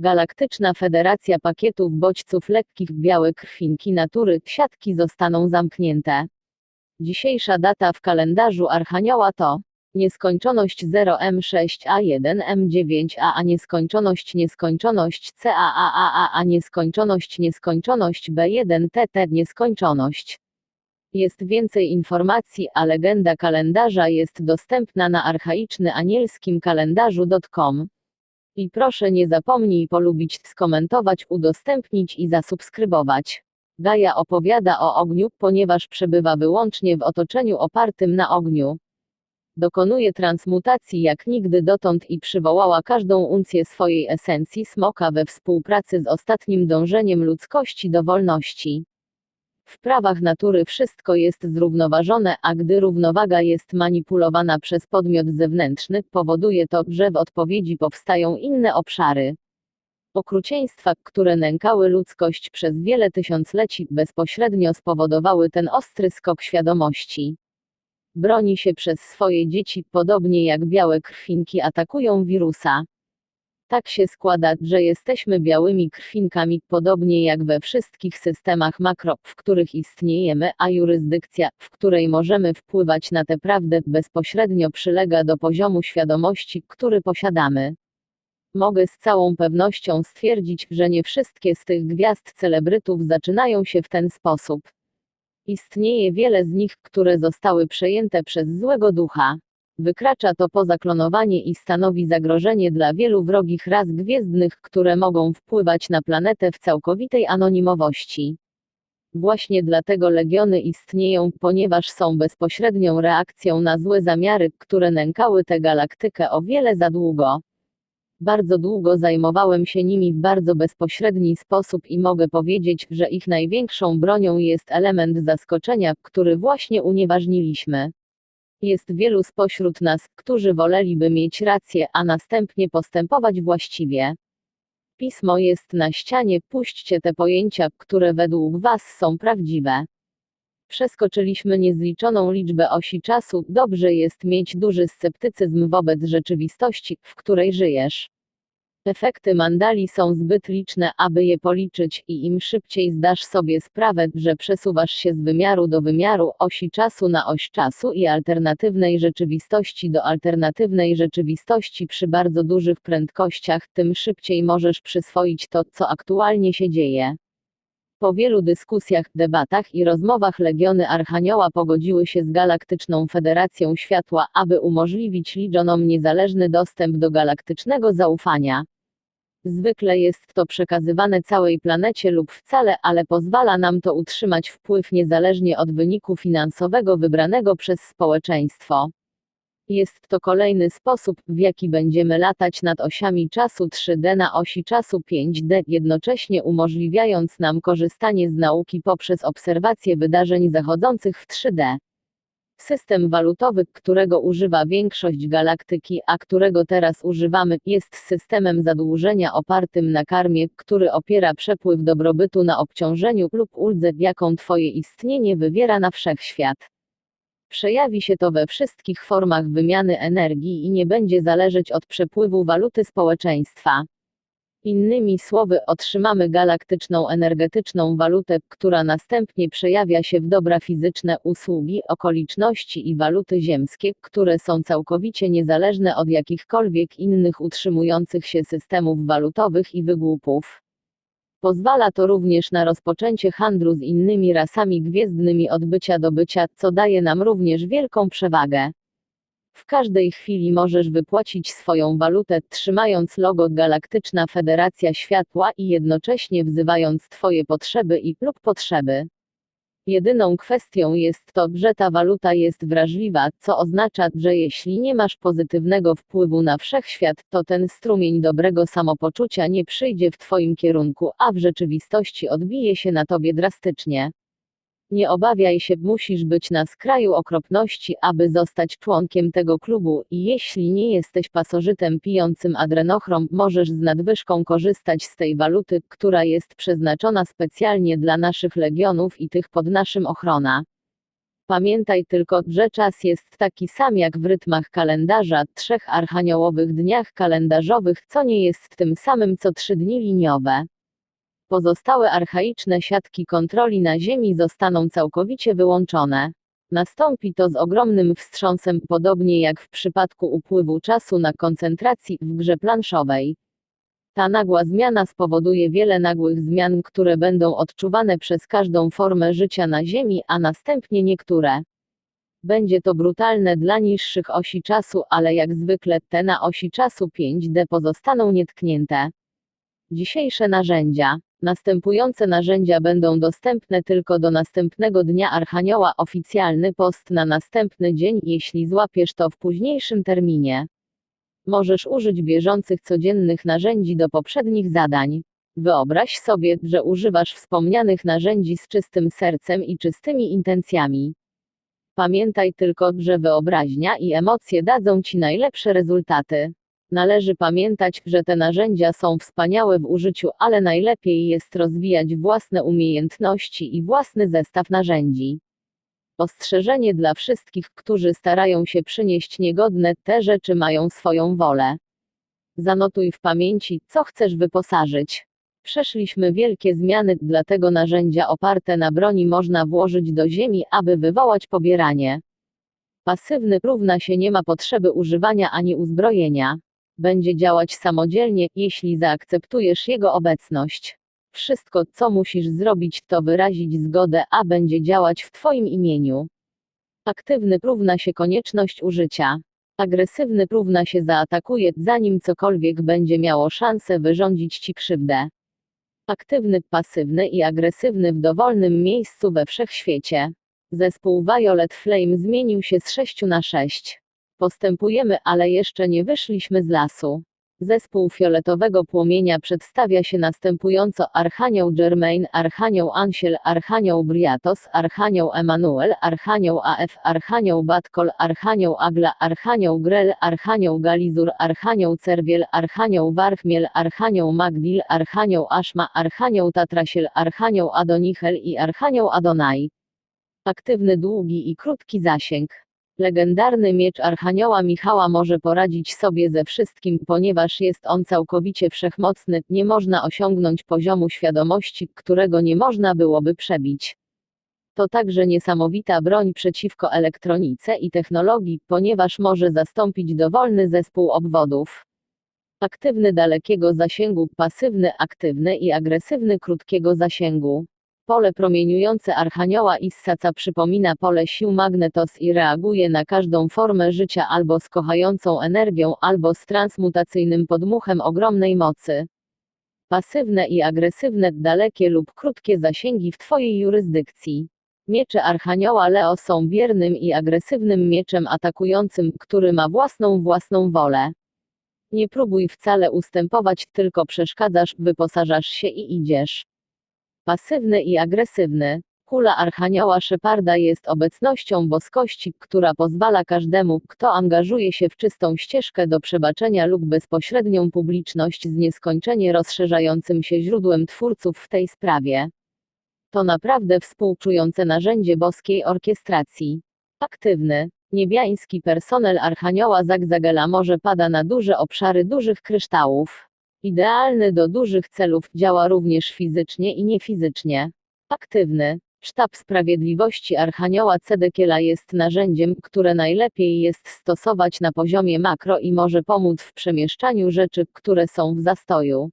Galaktyczna Federacja Pakietów Bodźców Lekkich Białe Krwinki Natury siatki zostaną zamknięte. Dzisiejsza data w kalendarzu Archanioła to nieskończoność 0M6A1M9A a nieskończoność nieskończoność CAAAA a nieskończoność nieskończoność B1TT nieskończoność. Jest więcej informacji, a legenda kalendarza jest dostępna na archaicznyanielskim kalendarzu.com. I proszę nie zapomnij polubić, skomentować, udostępnić i zasubskrybować. Gaja opowiada o ogniu, ponieważ przebywa wyłącznie w otoczeniu opartym na ogniu. Dokonuje transmutacji jak nigdy dotąd i przywołała każdą uncję swojej esencji smoka we współpracy z ostatnim dążeniem ludzkości do wolności. W prawach natury wszystko jest zrównoważone, a gdy równowaga jest manipulowana przez podmiot zewnętrzny, powoduje to, że w odpowiedzi powstają inne obszary. Okrucieństwa, które nękały ludzkość przez wiele tysiącleci, bezpośrednio spowodowały ten ostry skok świadomości. Broni się przez swoje dzieci, podobnie jak białe krwinki atakują wirusa. Tak się składa, że jesteśmy białymi krwinkami, podobnie jak we wszystkich systemach makro, w których istniejemy, a jurysdykcja, w której możemy wpływać na tę prawdę, bezpośrednio przylega do poziomu świadomości, który posiadamy. Mogę z całą pewnością stwierdzić, że nie wszystkie z tych gwiazd celebrytów zaczynają się w ten sposób. Istnieje wiele z nich, które zostały przejęte przez złego ducha. Wykracza to poza klonowanie i stanowi zagrożenie dla wielu wrogich ras gwiezdnych, które mogą wpływać na planetę w całkowitej anonimowości. Właśnie dlatego legiony istnieją, ponieważ są bezpośrednią reakcją na złe zamiary, które nękały tę galaktykę o wiele za długo. Bardzo długo zajmowałem się nimi w bardzo bezpośredni sposób i mogę powiedzieć, że ich największą bronią jest element zaskoczenia, który właśnie unieważniliśmy. Jest wielu spośród nas, którzy woleliby mieć rację, a następnie postępować właściwie. Pismo jest na ścianie, puśćcie te pojęcia, które według Was są prawdziwe. Przeskoczyliśmy niezliczoną liczbę osi czasu, dobrze jest mieć duży sceptycyzm wobec rzeczywistości, w której żyjesz. Efekty mandali są zbyt liczne, aby je policzyć, i im szybciej zdasz sobie sprawę, że przesuwasz się z wymiaru do wymiaru, osi czasu na oś czasu i alternatywnej rzeczywistości do alternatywnej rzeczywistości przy bardzo dużych prędkościach, tym szybciej możesz przyswoić to, co aktualnie się dzieje. Po wielu dyskusjach, debatach i rozmowach legiony Archanioła pogodziły się z Galaktyczną Federacją Światła, aby umożliwić Legionom niezależny dostęp do galaktycznego zaufania. Zwykle jest to przekazywane całej planecie lub wcale, ale pozwala nam to utrzymać wpływ niezależnie od wyniku finansowego wybranego przez społeczeństwo. Jest to kolejny sposób, w jaki będziemy latać nad osiami czasu 3D na osi czasu 5D, jednocześnie umożliwiając nam korzystanie z nauki poprzez obserwację wydarzeń zachodzących w 3D. System walutowy, którego używa większość galaktyki, a którego teraz używamy, jest systemem zadłużenia opartym na karmie, który opiera przepływ dobrobytu na obciążeniu lub uldze, jaką Twoje istnienie wywiera na wszechświat. Przejawi się to we wszystkich formach wymiany energii i nie będzie zależeć od przepływu waluty społeczeństwa. Innymi słowy, otrzymamy galaktyczną energetyczną walutę, która następnie przejawia się w dobra fizyczne, usługi, okoliczności i waluty ziemskie, które są całkowicie niezależne od jakichkolwiek innych utrzymujących się systemów walutowych i wygłupów. Pozwala to również na rozpoczęcie handlu z innymi rasami gwiezdnymi od bycia do bycia, co daje nam również wielką przewagę. W każdej chwili możesz wypłacić swoją walutę, trzymając logo Galaktyczna Federacja Światła i jednocześnie wzywając Twoje potrzeby i lub potrzeby. Jedyną kwestią jest to, że ta waluta jest wrażliwa, co oznacza, że jeśli nie masz pozytywnego wpływu na wszechświat, to ten strumień dobrego samopoczucia nie przyjdzie w Twoim kierunku, a w rzeczywistości odbije się na Tobie drastycznie. Nie obawiaj się, musisz być na skraju okropności, aby zostać członkiem tego klubu, i jeśli nie jesteś pasożytem pijącym adrenochrom, możesz z nadwyżką korzystać z tej waluty, która jest przeznaczona specjalnie dla naszych legionów i tych pod naszym ochrona. Pamiętaj tylko, że czas jest taki sam jak w rytmach kalendarza, trzech archaniołowych dniach kalendarzowych, co nie jest tym samym co trzy dni liniowe. Pozostałe archaiczne siatki kontroli na Ziemi zostaną całkowicie wyłączone. Nastąpi to z ogromnym wstrząsem, podobnie jak w przypadku upływu czasu na koncentracji w grze planszowej. Ta nagła zmiana spowoduje wiele nagłych zmian, które będą odczuwane przez każdą formę życia na Ziemi, a następnie niektóre. Będzie to brutalne dla niższych osi czasu, ale jak zwykle te na osi czasu 5D pozostaną nietknięte. Dzisiejsze narzędzia. Następujące narzędzia będą dostępne tylko do następnego dnia Archanioła oficjalny post na następny dzień, jeśli złapiesz to w późniejszym terminie. Możesz użyć bieżących codziennych narzędzi do poprzednich zadań. Wyobraź sobie, że używasz wspomnianych narzędzi z czystym sercem i czystymi intencjami. Pamiętaj tylko, że wyobraźnia i emocje dadzą ci najlepsze rezultaty. Należy pamiętać, że te narzędzia są wspaniałe w użyciu, ale najlepiej jest rozwijać własne umiejętności i własny zestaw narzędzi. Ostrzeżenie dla wszystkich, którzy starają się przynieść niegodne, te rzeczy mają swoją wolę. Zanotuj w pamięci, co chcesz wyposażyć. Przeszliśmy wielkie zmiany, dlatego narzędzia oparte na broni można włożyć do ziemi, aby wywołać pobieranie. Pasywny równa się nie ma potrzeby używania ani uzbrojenia. Będzie działać samodzielnie, jeśli zaakceptujesz jego obecność. Wszystko, co musisz zrobić, to wyrazić zgodę, a będzie działać w Twoim imieniu. Aktywny równa się konieczność użycia. Agresywny równa się zaatakuje, zanim cokolwiek będzie miało szansę wyrządzić Ci krzywdę. Aktywny, pasywny i agresywny w dowolnym miejscu we wszechświecie. Zespół Violet Flame zmienił się z 6 na 6. Postępujemy, ale jeszcze nie wyszliśmy z lasu. Zespół fioletowego płomienia przedstawia się następująco Archanioł Germain, Archanioł Ansiel, Archanioł Briatos, Archanioł Emanuel, Archanioł AF, Archanioł Batkol, Archanioł Agla, Archanioł Grel, Archanioł Galizur, Archanioł Cerwiel, Archanioł Warchmiel, Archanioł Magdil, Archanioł Aszma, Archanioł Tatrasiel, Archanioł Adonichel i Archanioł Adonai. Aktywny długi i krótki zasięg. Legendarny miecz Archanioła Michała może poradzić sobie ze wszystkim, ponieważ jest on całkowicie wszechmocny, nie można osiągnąć poziomu świadomości, którego nie można byłoby przebić. To także niesamowita broń przeciwko elektronice i technologii, ponieważ może zastąpić dowolny zespół obwodów. Aktywny dalekiego zasięgu, pasywny aktywny i agresywny krótkiego zasięgu. Pole promieniujące Archanioła Issaca przypomina pole sił magnetos i reaguje na każdą formę życia albo z kochającą energią, albo z transmutacyjnym podmuchem ogromnej mocy. Pasywne i agresywne, dalekie lub krótkie zasięgi w Twojej jurysdykcji. Miecze Archanioła Leo są biernym i agresywnym mieczem atakującym, który ma własną własną wolę. Nie próbuj wcale ustępować, tylko przeszkadzasz, wyposażasz się i idziesz pasywny i agresywny. Kula Archanioła Szeparda jest obecnością boskości, która pozwala każdemu, kto angażuje się w czystą ścieżkę do przebaczenia lub bezpośrednią publiczność z nieskończenie rozszerzającym się źródłem twórców w tej sprawie. To naprawdę współczujące narzędzie boskiej orkiestracji. Aktywny. Niebiański personel Archanioła Zagzagela może pada na duże obszary dużych kryształów. Idealny do dużych celów, działa również fizycznie i niefizycznie. Aktywny. Sztab Sprawiedliwości Archanioła Cedekiela jest narzędziem, które najlepiej jest stosować na poziomie makro i może pomóc w przemieszczaniu rzeczy, które są w zastoju.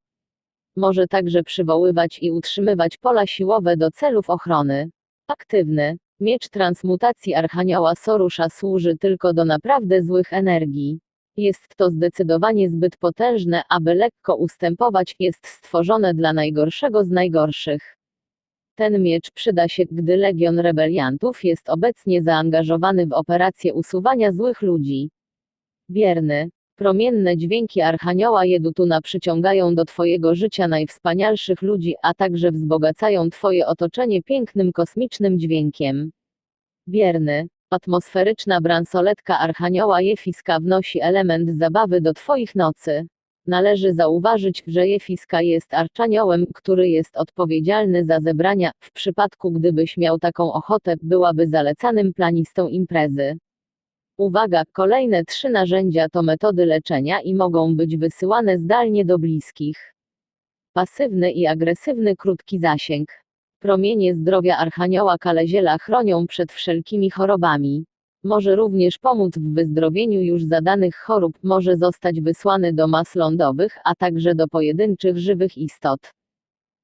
Może także przywoływać i utrzymywać pola siłowe do celów ochrony. Aktywny. Miecz transmutacji Archanioła Sorusza służy tylko do naprawdę złych energii. Jest to zdecydowanie zbyt potężne, aby lekko ustępować, jest stworzone dla najgorszego z najgorszych. Ten miecz przyda się, gdy Legion Rebeliantów jest obecnie zaangażowany w operację usuwania złych ludzi. Bierny. Promienne dźwięki Archanioła Jedutuna przyciągają do Twojego życia najwspanialszych ludzi, a także wzbogacają Twoje otoczenie pięknym kosmicznym dźwiękiem. Bierny. Atmosferyczna bransoletka Archanioła Jefiska wnosi element zabawy do Twoich nocy. Należy zauważyć, że Jefiska jest arczaniołem, który jest odpowiedzialny za zebrania. W przypadku gdybyś miał taką ochotę, byłaby zalecanym planistą imprezy. Uwaga, kolejne trzy narzędzia to metody leczenia i mogą być wysyłane zdalnie do bliskich. Pasywny i agresywny krótki zasięg. Promienie zdrowia Archanioła Kaleziela chronią przed wszelkimi chorobami. Może również pomóc w wyzdrowieniu już zadanych chorób, może zostać wysłany do mas lądowych, a także do pojedynczych żywych istot.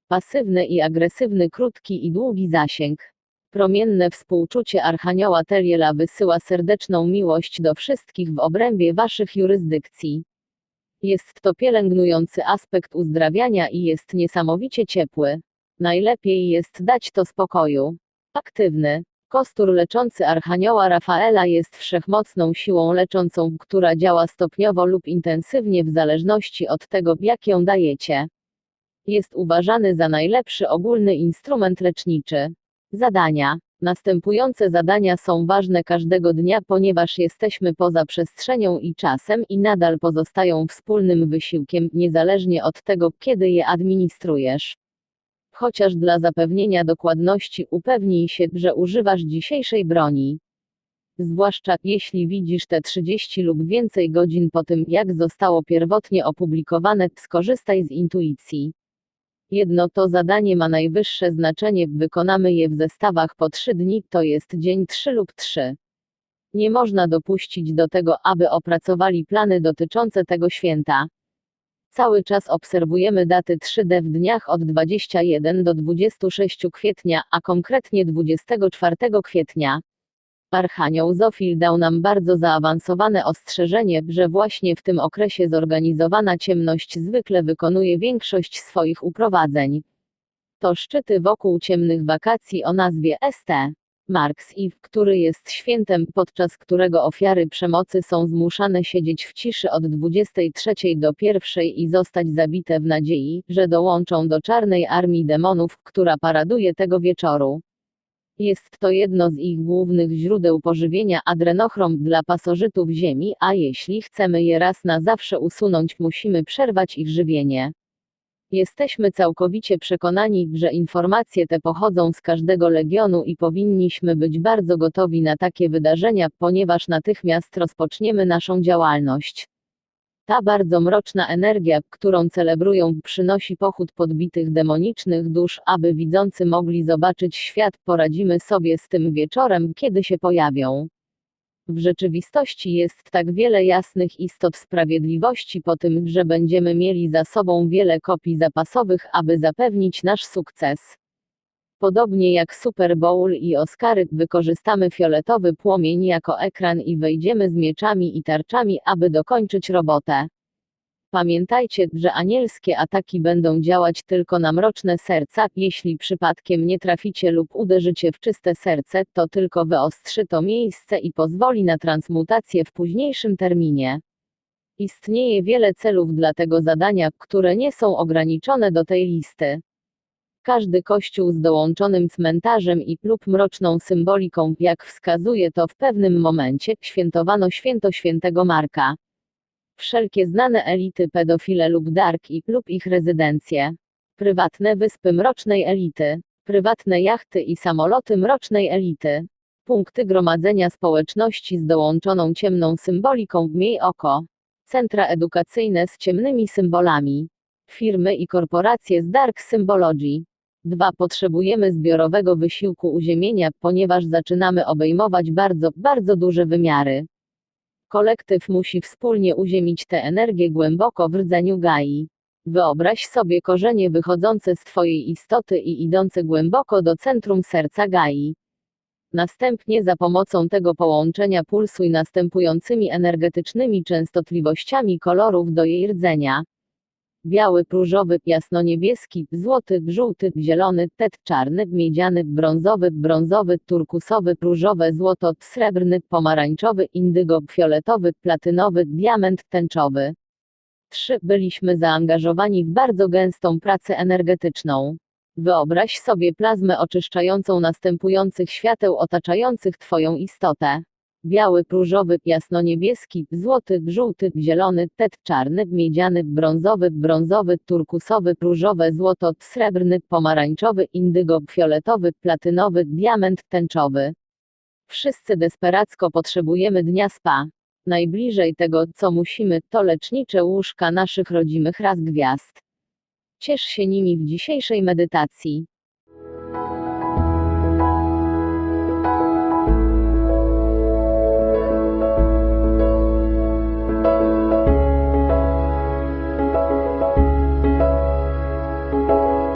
Pasywny i agresywny krótki i długi zasięg. Promienne współczucie Archanioła Teliela wysyła serdeczną miłość do wszystkich w obrębie waszych jurysdykcji. Jest to pielęgnujący aspekt uzdrawiania i jest niesamowicie ciepły. Najlepiej jest dać to spokoju. Aktywny. Kostur leczący Archanioła Rafaela jest wszechmocną siłą leczącą, która działa stopniowo lub intensywnie w zależności od tego, jak ją dajecie. Jest uważany za najlepszy ogólny instrument leczniczy. Zadania. Następujące zadania są ważne każdego dnia, ponieważ jesteśmy poza przestrzenią i czasem i nadal pozostają wspólnym wysiłkiem, niezależnie od tego, kiedy je administrujesz. Chociaż dla zapewnienia dokładności upewnij się, że używasz dzisiejszej broni. Zwłaszcza jeśli widzisz te 30 lub więcej godzin po tym, jak zostało pierwotnie opublikowane, skorzystaj z intuicji. Jedno to zadanie ma najwyższe znaczenie, wykonamy je w zestawach po 3 dni, to jest dzień 3 lub 3. Nie można dopuścić do tego, aby opracowali plany dotyczące tego święta. Cały czas obserwujemy daty 3D w dniach od 21 do 26 kwietnia, a konkretnie 24 kwietnia. Archanioł Zofil dał nam bardzo zaawansowane ostrzeżenie, że właśnie w tym okresie zorganizowana ciemność zwykle wykonuje większość swoich uprowadzeń. To szczyty wokół ciemnych wakacji o nazwie ST. Marks Eve, który jest świętem, podczas którego ofiary przemocy są zmuszane siedzieć w ciszy od 23 do 1 i zostać zabite w nadziei, że dołączą do czarnej armii demonów, która paraduje tego wieczoru. Jest to jedno z ich głównych źródeł pożywienia adrenochrom dla pasożytów Ziemi, a jeśli chcemy je raz na zawsze usunąć, musimy przerwać ich żywienie. Jesteśmy całkowicie przekonani, że informacje te pochodzą z każdego legionu i powinniśmy być bardzo gotowi na takie wydarzenia, ponieważ natychmiast rozpoczniemy naszą działalność. Ta bardzo mroczna energia, którą celebrują, przynosi pochód podbitych demonicznych dusz, aby widzący mogli zobaczyć świat. Poradzimy sobie z tym wieczorem, kiedy się pojawią. W rzeczywistości jest tak wiele jasnych istot sprawiedliwości po tym, że będziemy mieli za sobą wiele kopii zapasowych, aby zapewnić nasz sukces. Podobnie jak Super Bowl i Oscary, wykorzystamy fioletowy płomień jako ekran i wejdziemy z mieczami i tarczami, aby dokończyć robotę. Pamiętajcie, że anielskie ataki będą działać tylko na mroczne serca, jeśli przypadkiem nie traficie lub uderzycie w czyste serce, to tylko wyostrzy to miejsce i pozwoli na transmutację w późniejszym terminie. Istnieje wiele celów dla tego zadania, które nie są ograniczone do tej listy. Każdy kościół z dołączonym cmentarzem i lub mroczną symboliką, jak wskazuje to w pewnym momencie, świętowano święto świętego Marka. Wszelkie znane elity pedofile lub dark i lub ich rezydencje. Prywatne wyspy mrocznej elity. Prywatne jachty i samoloty mrocznej elity. Punkty gromadzenia społeczności z dołączoną ciemną symboliką, miej oko. Centra edukacyjne z ciemnymi symbolami. Firmy i korporacje z dark symbology. 2. Potrzebujemy zbiorowego wysiłku uziemienia, ponieważ zaczynamy obejmować bardzo, bardzo duże wymiary. Kolektyw musi wspólnie uziemić tę energię głęboko w rdzeniu Gai. Wyobraź sobie korzenie wychodzące z Twojej istoty i idące głęboko do centrum serca Gai. Następnie za pomocą tego połączenia pulsuj następującymi energetycznymi częstotliwościami kolorów do jej rdzenia biały, różowy, jasno-niebieski, złoty, żółty, zielony, tet, czarny, miedziany, brązowy, brązowy, turkusowy, różowe, złoto, srebrny, pomarańczowy, indygo, fioletowy, platynowy, diament, tęczowy. 3. Byliśmy zaangażowani w bardzo gęstą pracę energetyczną. Wyobraź sobie plazmę oczyszczającą następujących świateł otaczających Twoją istotę. Biały, różowy, jasnoniebieski, złoty, żółty, zielony, tet, czarny, miedziany, brązowy, brązowy, turkusowy, różowe, złoto, srebrny, pomarańczowy, indygo, fioletowy, platynowy, diament, tęczowy. Wszyscy desperacko potrzebujemy dnia spa. Najbliżej tego, co musimy, to lecznicze łóżka naszych rodzimych ras gwiazd. Ciesz się nimi w dzisiejszej medytacji.